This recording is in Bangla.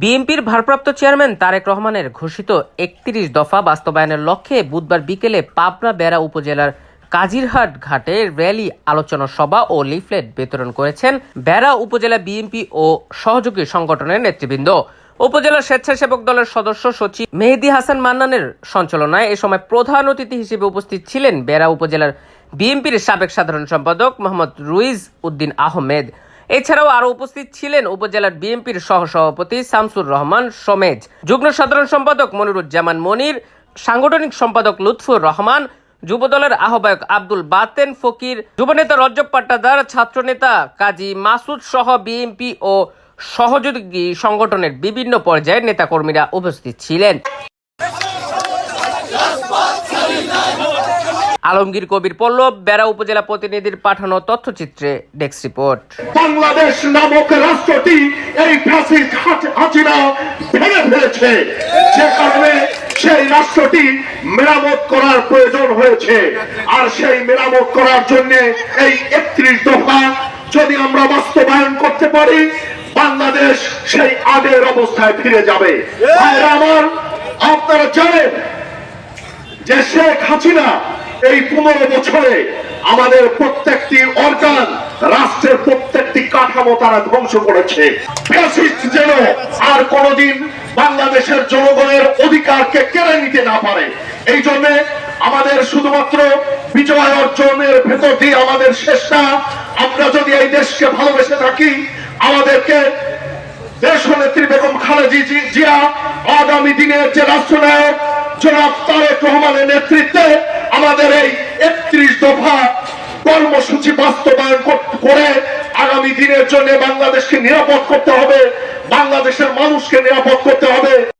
বিএনপির ভারপ্রাপ্ত চেয়ারম্যান তারেক রহমানের ঘোষিত একত্রিশ দফা বাস্তবায়নের লক্ষ্যে বুধবার বিকেলে পাবনা বেড়া উপজেলার কাজিরহাট ঘাটে র্যালি, আলোচনা সভা ও লিফলেট বিতরণ করেছেন বেড়া উপজেলা বিএনপি ও সহযোগী সংগঠনের নেতৃবৃন্দ। উপজেলা স্বেচ্ছাসেবক দলের সদস্য সচিব মেহেদি হাসান মান্নানের সঞ্চালনায় এ সময় প্রধান অতিথি হিসেবে উপস্থিত ছিলেন বেড়া উপজেলার বিএনপির সাবেক সাধারণ সম্পাদক মোহাম্মদ রুইজ উদ্দিন আহমেদ। এছাড়াও আরও উপস্থিত ছিলেন উপজেলার বিএনপির সহসভাপতি শামসুর রহমান, সমেজ, যুগ্ম সাধারণ সম্পাদক মনিরুজ্জামান মনির, সাংগঠনিক সম্পাদক লুৎফুর রহমান, যুবদলের আহ্বায়ক আব্দুল বাতেন ফকির, যুবনেতা রজ্জব পাট্টাদার ছাত্রনেতা কাজী মাসুদ সহ বিএনপি ও সহযোগী সংগঠনের বিভিন্ন পর্যায়ের নেতাকর্মীরা উপস্থিত ছিলেন। আলমগীর কবির পল্লব, বেড়া উপজেলা প্রতিনিধির পাঠানো তথ্যচিত্রে ডেস্ক রিপোর্ট। বাংলাদেশ নামক রাষ্ট্রটি এই হাস- হাসিনা ভেঙে ফেলেছে। যে কারণে সেই রাষ্ট্রটি মেরামত করার প্রয়োজন হয়েছে। আর সেই মেরামত করার জন্য এই একত্রিশ দফা যদি আমরা বাস্তবায়ন করতে পারি, বাংলাদেশ সেই আগের অবস্থায় ফিরে যাবে। আমার, আপনারা জানেন যে শেখ হাসিনা এই পনেরো বছরে আমাদের প্রত্যেকটি অর্গান রাষ্ট্রের প্রত্যেকটি কাঠামো তারা ধ্বংস করেছে। যেন আর কোনোদিন বাংলাদেশের জনগণের অধিকারকে কেড়ে নিতে না পারে। এই জন্য আমাদের শুধুমাত্র বিজয় অর্জনের ভেতর দিয়ে আমাদের শেষ না, আমরা যদি এই দেশকে ভালোবেসে থাকি, আমাদেরকে দেশ নেত্রী বেগম খালেদি জিয়া আগামী দিনের যে রাষ্ট্রনায়ক জনাব তারেক রহমানের নেতৃত্বে আমাদের এই একত্রিশ দফা কর্মসূচি বাস্তবায়ন কর- আগামী দিনের জন্য বাংলাদেশকে নিরাপদ করতে হবে, বাংলাদেশের মানুষকে নিরাপদ করতে হবে।